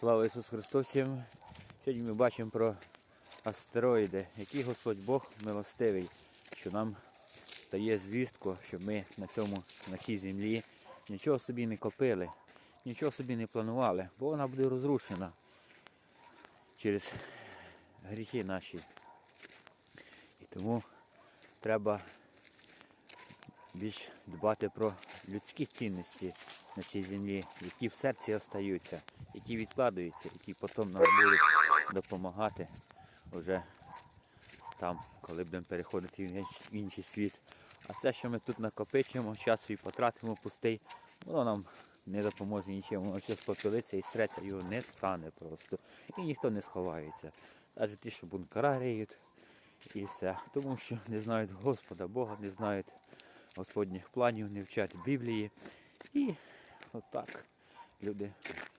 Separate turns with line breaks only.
Слава Ісусу Христу всім! Сьогодні ми бачимо про астероїди, який Господь Бог милостивий, що нам дає звістку, щоб ми на, цьому, на цій землі нічого собі не копили, нічого собі не планували, бо вона буде розрушена через гріхи наші. І тому треба більш дбати про людські цінності на цій землі, які в серці остаються, які відкладаються, які потім нам будуть допомагати вже там, коли будемо переходити в інший світ. А це, що ми тут накопичуємо, час свій потратимо пустий, воно нам не допоможе нічим, воно щось попилиться і стреться, його не стане просто. І ніхто не сховається. Навіть ті, що бункера риють, і все. Тому що не знають Господа Бога, не знають Господніх планів, не вчать Біблії. І отак люди